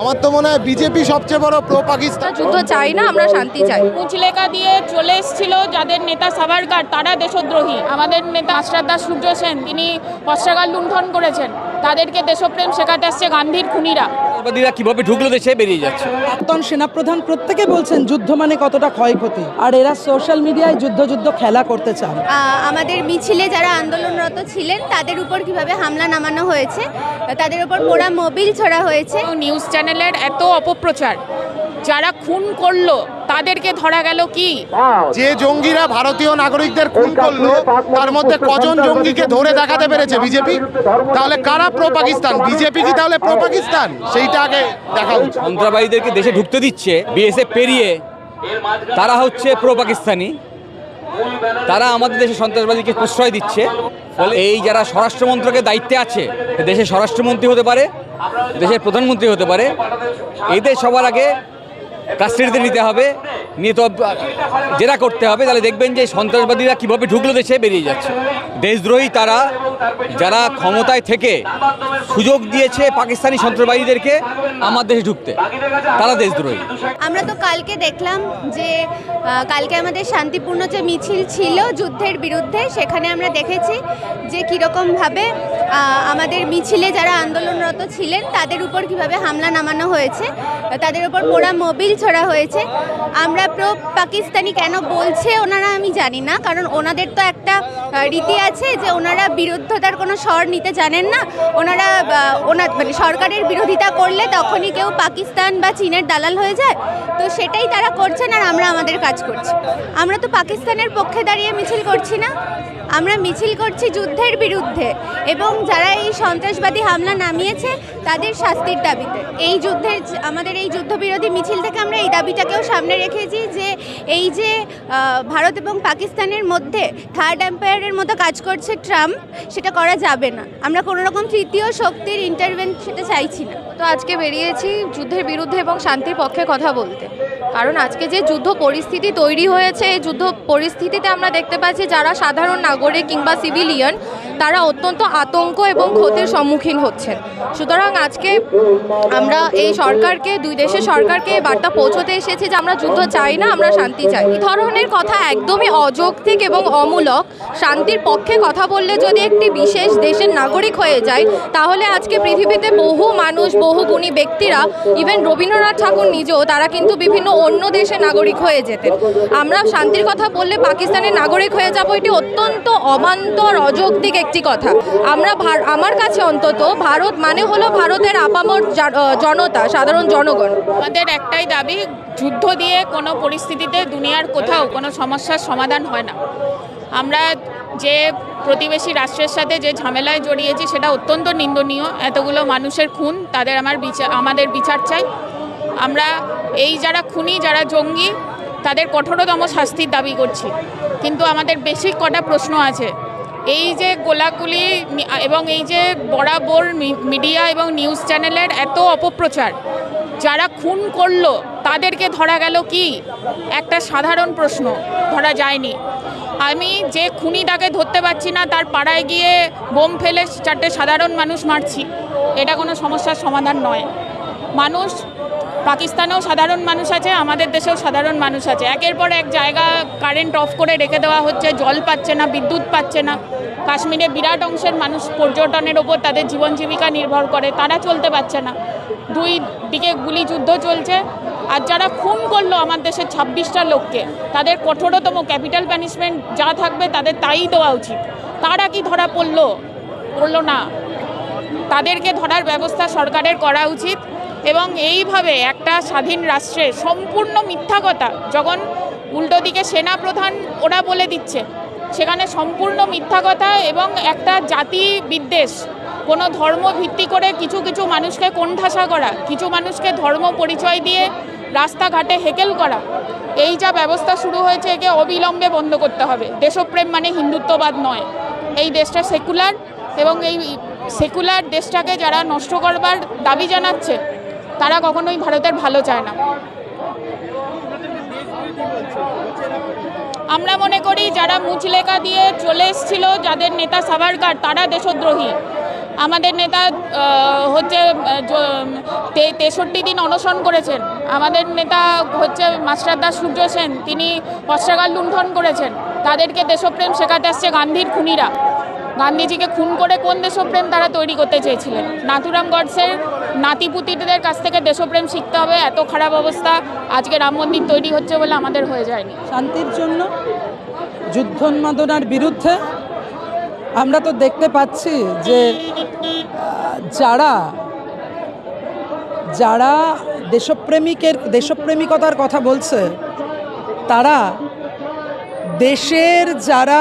আমার তো মনে হয় বিজেপি সবচেয়ে বড় প্রো পাকিস্তান যুদ্ধ চাই না আমরা শান্তি চাই। কুচলেখা দিয়ে চলে এসেছিল যাদের নেতা সাভারকার তারা দেশদ্রোহী। আমাদের নেতা আশ্রাদা সূর্য সেন তিনি অস্ত্রাগার লুণ্ঠন করেছেন। তাদেরকে দেশপ্রেম শেখাতে আসছে গান্ধীর খুনিরা। সন্ত্রাসবাদীরা কীভাবে ঢুকলো দেশে বেরিয়ে যাচ্ছে। প্রাক্তন সেনাপ্রধান প্রত্যেকে বলছেন যুদ্ধ মানে কতটা ক্ষয়ক্ষতি আর এরা সোশ্যাল মিডিয়ায় যুদ্ধ যুদ্ধ খেলা করতে চান। আমাদের মিছিলে যারা আন্দোলনরত ছিলেন তাদের উপর কীভাবে হামলা নামানো হয়েছে তাদের উপর পোড়া মোবিল ছোড়া হয়েছে। নিউজ চ্যানেলের এত অপপ্রচার যারা খুন করল তাদেরকে ধরা গেল কি? যে জঙ্গিরা ভারতীয় নাগরিকদের খুন করল তার মধ্যে কজন জঙ্গিকে ধরে দেখাতে পেরেছে? বিজেপি? তাহলে কারা প্রো পাকিস্তান বিজেপি কি তাহলে প্রো পাকিস্তান সেইটা আগে দেখা উচিত। সন্ত্রাসবাদীদেরকে দেশে ঢুকতে দিচ্ছে বিএসএফ পেরিয়ে তারা হচ্ছে প্রো পাকিস্তানি তারা আমাদের দেশে সন্ত্রাসবাদীকে প্রশ্রয় দিচ্ছে। ফলে এই যারা স্বরাষ্ট্রমন্ত্রকের দায়িত্বে আছে দেশের স্বরাষ্ট্রমন্ত্রী হতে পারে দেশের প্রধানমন্ত্রী হতে পারে এদের সবার আগে কাস্টাডিতে নিতে হবে। নিয়ে তো জেরা করতে হবে, তাহলে দেখবেন যে সন্ত্রাসবাদীরা কীভাবে ঢুকলো দেশে, বেরিয়ে যাচ্ছে। দেশদ্রোহী তারা যারা ক্ষমতায় থেকে সুযোগ দিয়েছে পাকিস্তানি সন্ত্রাসবাদীদেরকে আমার দেশে ঢুকতে, তারা দেশদ্রোহী। আমরা তো কালকে দেখলাম যে কালকে আমাদের শান্তিপূর্ণ যে মিছিল ছিল যুদ্ধের বিরুদ্ধে, সেখানে আমরা দেখেছি যে কীরকমভাবে আমাদের মিছিলে যারা আন্দোলনরত ছিলেন, তাদের উপর কীভাবে হামলা নামানো হয়েছে, তাদের উপর পোড়া মোবিল ছড়া হয়েছে। আমরা প্রো পাকিস্তানি কেন বলছে ওনারা আমি জানি না, কারণ ওনাদের তো একটা রীতি আছে যে ওনারা বিরুদ্ধতার কোনো স্বর নিতে জানেন না। ওনারা ওনার মানে সরকারের বিরোধিতা করলে তখনই কেউ পাকিস্তান বা চীনের দালাল হয়ে যায়। তো সেটাই তারা করছেন আর আমরা আমাদের কাজ করছি। আমরা তো পাকিস্তানের পক্ষে দাঁড়িয়ে মিছিল করছি না। আমরা মিছিল করছি যুদ্ধের বিরুদ্ধে এবং যারা এই সন্ত্রাসবাদী হামলা নামিয়েছে তাদের শাস্তির দাবিতে। এই যুদ্ধের, আমাদের এই যুদ্ধবিরোধী মিছিল থেকে আমরা এই দাবিটাকেও সামনে রেখেছি যে এই যে ভারত এবং পাকিস্তানের মধ্যে থার্ড এম্পায়ারের মতো কাজ করছে ট্রাম্প, সেটা করা যাবে না। আমরা কোনো রকম তৃতীয় শক্তির ইন্টারভেন সেটা চাইছি না। তো আজকে বেরিয়েছি যুদ্ধের বিরুদ্ধে এবং শান্তির পক্ষে কথা বলতে। কারণ আজকে যে যুদ্ধ পরিস্থিতি তৈরি হয়েছে, এই যুদ্ধ পরিস্থিতিতে আমরা দেখতে পাচ্ছি যারা সাধারণ নাগরিক কিংবা সিভিলিয়ান তারা অত্যন্ত আতঙ্ক এবং ক্ষতির সম্মুখীন হচ্ছেন। সুতরাং আজকে আমরা এই সরকারকে, দুই দেশের সরকারকে বার্তা পৌঁছতে এসেছি যে আমরা যুদ্ধ চাই না, আমরা শান্তি চাই। এই ধরনের কথা একদমই অযৌক্তিক এবং অমূলক। শান্তির পক্ষে কথা বললে যদি একটি বিশেষ দেশের নাগরিক হয়ে যায়, তাহলে আজকে পৃথিবীতে বহু মানুষ, বহু গুণী ব্যক্তিরা ইভেন রবীন্দ্রনাথ ঠাকুর নিজেও, তারা কিন্তু বিভিন্ন অন্য দেশের নাগরিক হয়ে যেতেন। আমরা শান্তির কথা বললে পাকিস্তানের নাগরিক হয়ে যাব, এটি অত্যন্ত অবান্তর, অযৌক্তিক একটি কথা। আমরা আমার কাছে অন্তত ভারত মানে হলো ভারতের আপামর জনতা, সাধারণ জনগণ। আমাদের একটাই দাবি, যুদ্ধ দিয়ে কোনো পরিস্থিতিতে দুনিয়ার কোথাও কোনো সমস্যার সমাধান হয় না। আমরা যে প্রতিবেশী রাষ্ট্রের সাথে যে ঝামেলায় জড়িয়েছি, সেটা অত্যন্ত নিন্দনীয়। এতগুলো মানুষের খুন, তাদের আমার বিচার আমাদের বিচার চাই। আমরা এই যারা খুনি, যারা জঙ্গি, তাদের কঠোরতম শাস্তির দাবি করছি। কিন্তু আমাদের বেশি কটা প্রশ্ন আছে। এই যে গোলাগুলি এবং এই যে বরাবর মিডিয়া এবং নিউজ চ্যানেলের এত অপপ্রচার, যারা খুন করল, তাদেরকে ধরা গেল কি? একটা সাধারণ প্রশ্ন, ধরা যায়নি। আমি যে খুনিটাকে ধরতে পারছি না, তার পাড়ায় গিয়ে বোম ফেলে চারটে সাধারণ মানুষ মারছি, এটা কোনো সমস্যার সমাধান নয়। মানুষ পাকিস্তানেও সাধারণ মানুষ আছে, আমাদের দেশেও সাধারণ মানুষ আছে। একের পর এক জায়গা কারেন্ট অফ করে রেখে দেওয়া হচ্ছে, জল পাচ্ছে না, বিদ্যুৎ পাচ্ছে না। কাশ্মীরে বিরাট অংশের মানুষ পর্যটনের ওপর তাদের জীবন জীবিকা নির্ভর করে, তারা চলতে পারছে না। দুই দিকে গুলি যুদ্ধ চলছে, আর যারা খুন করল আমার দেশের ছাব্বিশটা লোককে, তাদের কঠোরতম ক্যাপিটাল প্যানিশমেন্ট যা থাকবে তাদের তাই দেওয়া উচিত। তারা কি ধরা পড়ল? পড়ল না। তাদেরকে ধরার ব্যবস্থা সরকারের করা উচিত। এবং এইভাবে একটা স্বাধীন রাষ্ট্রে সম্পূর্ণ মিথ্যা কথা, যখন উল্টো দিকে সেনাপ্রধান ওরা বলে দিচ্ছে, সেখানে সম্পূর্ণ মিথ্যা কথা এবং একটা জাতি বিদ্বেষ, কোনো ধর্ম ভিত্তি করে কিছু কিছু মানুষকে কোণঠাসা করা, কিছু মানুষকে ধর্ম পরিচয় দিয়ে রাস্তাঘাটে হেকেল করা, এই যা ব্যবস্থা শুরু হয়েছে একে অবিলম্বে বন্ধ করতে হবে। দেশপ্রেম মানে হিন্দুত্ববাদ নয়। এই দেশটা সেকুলার এবং এই সেকুলার দেশটাকে যারা নষ্ট করবার দাবি জানাচ্ছে তারা কখনোই ভারতের ভালো চায় না। আমরা মনে করি যারা মুচলেখা দিয়ে চলে এসেছিল, যাদের নেতা সাভারকার, তারা দেশদ্রোহী। আমাদের নেতা হচ্ছে তেষট্টি দিন অনশন করেছেন। আমাদের নেতা হচ্ছে মাস্টারদা সূর্য সেন, তিনি অস্ত্রাগার লুণ্ঠন করেছেন। তাদেরকে দেশপ্রেম শেখাতে আসছে গান্ধীর খুনিরা। গান্ধীজিকে খুন করে কোন দেশপ্রেম তারা তৈরি করতে চেয়েছিলেন? নাথুরাম গডসের নাতিপুতিদের কাছ থেকে দেশপ্রেম শিখতে হবে, এত খারাপ অবস্থা, আজকে রাম মন্দির তৈরি হচ্ছে বলে আমাদের হয়ে যায়নি। শান্তির জন্য যুদ্ধোন্মাদনার বিরুদ্ধে আমরা তো দেখতে পাচ্ছি যে যারা যারা দেশপ্রেমিকের, দেশপ্রেমিকতার কথা বলছে, তারা দেশের যারা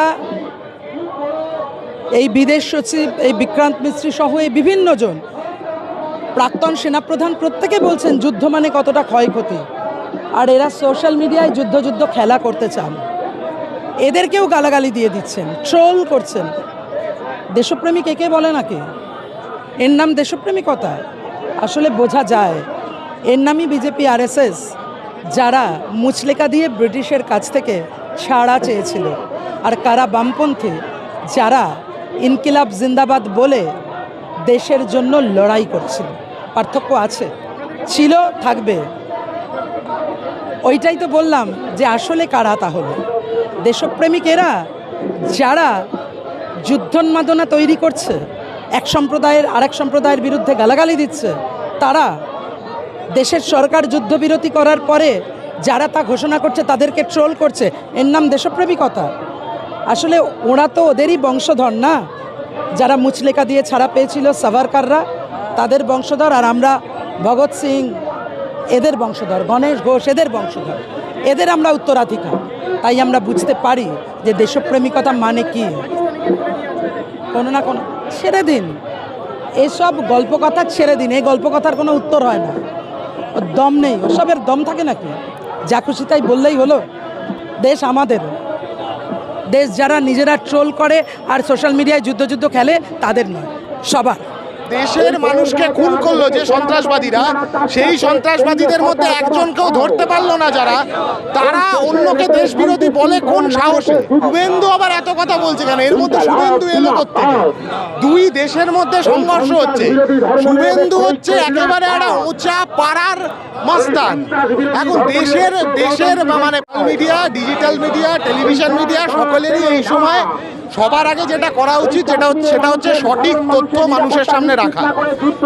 এই বিদেশ সচিব, এই বিক্রান্ত মিস্ত্রি সহ এই বিভিন্ন জন প্রাক্তন সেনাপ্রধান প্রত্যেকে বলছেন, যুদ্ধ মানে কতটা ক্ষয়ক্ষতি? আর এরা সোশ্যাল মিডিয়ায় যুদ্ধ যুদ্ধ খেলা করতে চান। এদেরকেও গালাগালি দিয়ে দিচ্ছেন, ট্রোল করছেন। দেশপ্রেমিক একে বলে নাকি? এর নাম দেশপ্রেমিকতা আসলে বোঝা যায়, এর নামই বিজেপি, আরএসএস, যারা মুচলেকা দিয়ে ব্রিটিশের কাছ থেকে ছাড়া চেয়েছিল। আর কারা বামপন্থী, যারা ইনকিলাব জিন্দাবাদ বলে দেশের জন্য লড়াই করছিল। পার্থক্য আছে। ছিল, থাকবে। ওইটাই তো বললাম যে আসলে কারা তাহলে? দেশপ্রেমিকেরা যারা যুদ্ধোন্মাদনা তৈরি করছে, এক সম্প্রদায়ের আরেক সম্প্রদায়ের বিরুদ্ধে গালাগালি দিচ্ছে, তারা দেশের সরকার যুদ্ধবিরতি করার পরে যারা তা ঘোষণা করছে তাদেরকে ট্রোল করছে। এর নাম দেশপ্রেমিকতা। আসলে ওরা তো ওদেরই বংশধর না? যারা মুচলেকা দিয়ে ছাড়া পেয়েছিল সাভারকাররা তাদের বংশধর আর আমরা ভগৎ সিং, এদের বংশধর, গণেশ ঘোষ, এদের বংশধর। এদের আমরা উত্তরাধিকার। তাই আমরা বুঝতে পারি যে দেশপ্রেমিকতা মানে কি। কোনো না কোনো ছেড়ে দিন। এসব গল্প কথা ছেড়ে দিন। এই গল্প কথার কোনো উত্তর হয় না। ওর দম নেই। ওসবের দম থাকে নাকি? যা খুশি তাই বললেই হলো। দেশ আমাদের। দেশ যারা নিজেরা ট্রোল করে আর সোশ্যাল মিডিয়ায় যুদ্ধ যুদ্ধ খেলে তাদের নয়, সবার। দেশের মানুষকে খুন করল যে সন্ত্রাসবাদীরা, সেই সন্ত্রাসবাদীদের মধ্যে একজনকেও ধরতে পারল না যারা। তারা অন্যকে দেশ বিরোধী বলে কোন সাহসে। শুভেন্দু আবার এত কথা বলছে কেন? এর মধ্যে শুভেন্দু এলো করতে দুই দেশের মধ্যে সংঘর্ষ হচ্ছে। শুভেন্দু হচ্ছে একেবারে একটা উঁচা পাড়ার মাস্তান এখন দেশের দেশের মানে media digital media television media সকলেরই এই সময় সবার আগে যেটা করা উচিত যেটা হচ্ছে সেটা হচ্ছে সঠিক তথ্য মানুষের সামনে রাখা।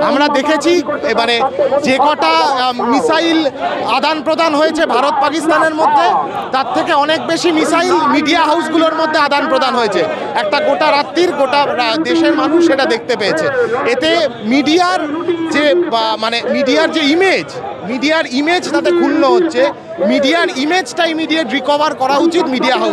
আমরা দেখেছি এবারে যে কটা মিসাইল আদান প্রদান হয়েছে ভারত পাকিস্তানের মধ্যে, তার থেকে অনেক বেশি মিসাইল মিডিয়া হাউসগুলোর মধ্যে আদান প্রদান হয়েছে। একটা গোটা রাত্রির গোটা দেশের মানুষ সেটা দেখতে পেয়েছে। এতে মিডিয়ার যে মানে মিডিয়ার যে ইমেজ মিডিয়ার ইমেজ তাতে ক্ষুণ্ণ হচ্ছে। মিডিয়ার ইমেজটা ইমিডিয়েট রিকভার করা উচিত মিডিয়া হাউস